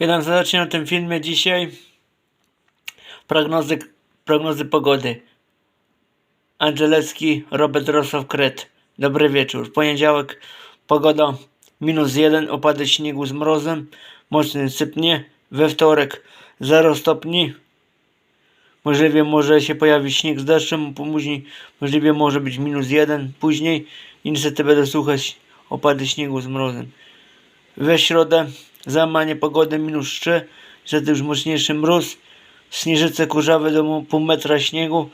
Witam serdecznie na tym filmie dzisiaj. Prognozy, prognozy pogody. Angelecki, Robert Rosław Kret. Dobry wieczór. Poniedziałek pogoda minus 1, opady śniegu z mrozem, mocny sypnie. We wtorek 0 stopni. Możliwie może się pojawić śnieg z deszczem, później możliwie może być minus 1 później. I niestety będę słuchać opady śniegu z mrozem. We środę załamanie pogody minus 3, niestety już mocniejszy mróz, śnieżyce kurzawe do pół metra śniegu.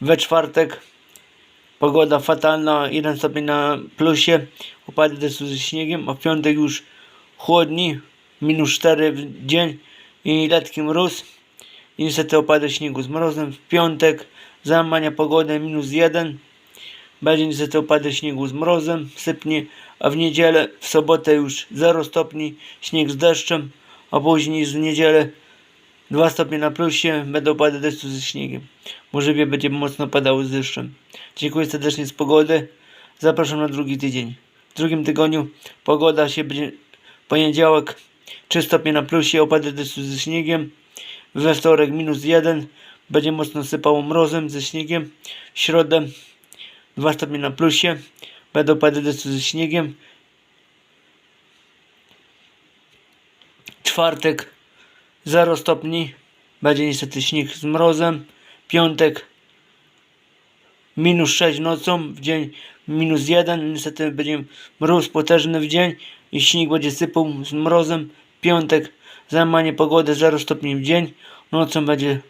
We czwartek pogoda fatalna, 1 stopień na plusie, opady deszczu ze śniegiem, a w piątek już chłodni, minus 4 w dzień i letki mróz. Niestety opady śniegu z mrozem. W piątek załamania pogody minus 1, będzie niestety opady śniegu z mrozem, sypnie, a w niedzielę, w sobotę już 0 stopni, śnieg z deszczem, a później w niedzielę 2 stopnie na plusie, będą opady deszczu ze śniegiem. Możliwie będzie mocno padało z deszczem. Dziękuję serdecznie z pogody. Zapraszam na drugi tydzień. W drugim tygodniu pogoda się będzie poniedziałek 3 stopnie na plusie, opady deszczu ze śniegiem. We wtorek minus 1, będzie mocno sypało mrozem ze śniegiem. W środę 2 stopnie na plusie. Będą opady deszczu ze śniegiem. Czwartek 0 stopni. Będzie niestety śnieg z mrozem. Piątek minus 6 nocą, w dzień minus 1. Niestety będzie mróz potężny w dzień i śnieg będzie sypał z mrozem. Piątek załamanie pogody 0 stopni w dzień. Nocą będzie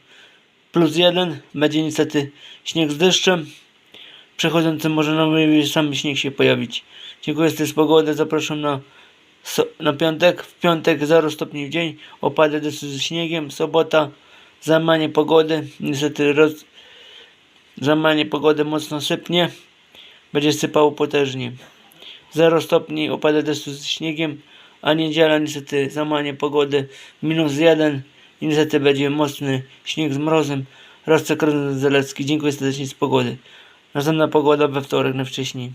plus 1. Będzie niestety śnieg z deszczem przechodzący może na sam śnieg się pojawić. Dziękuję za pogodę, zapraszam na, so, na piątek. W piątek 0 stopni w dzień, opady deszczu ze śniegiem, sobota załamanie pogody, niestety roz, załamanie pogody mocno sypnie, będzie sypało potężnie. 0 stopni, opady deszczu ze śniegiem, a niedziela niestety załamanie pogody minus 1 i niestety będzie mocny śnieg z mrozem. Raz Zelecki, dziękuję serdecznie z pogody. Następna pogoda we wtorek najwcześniej.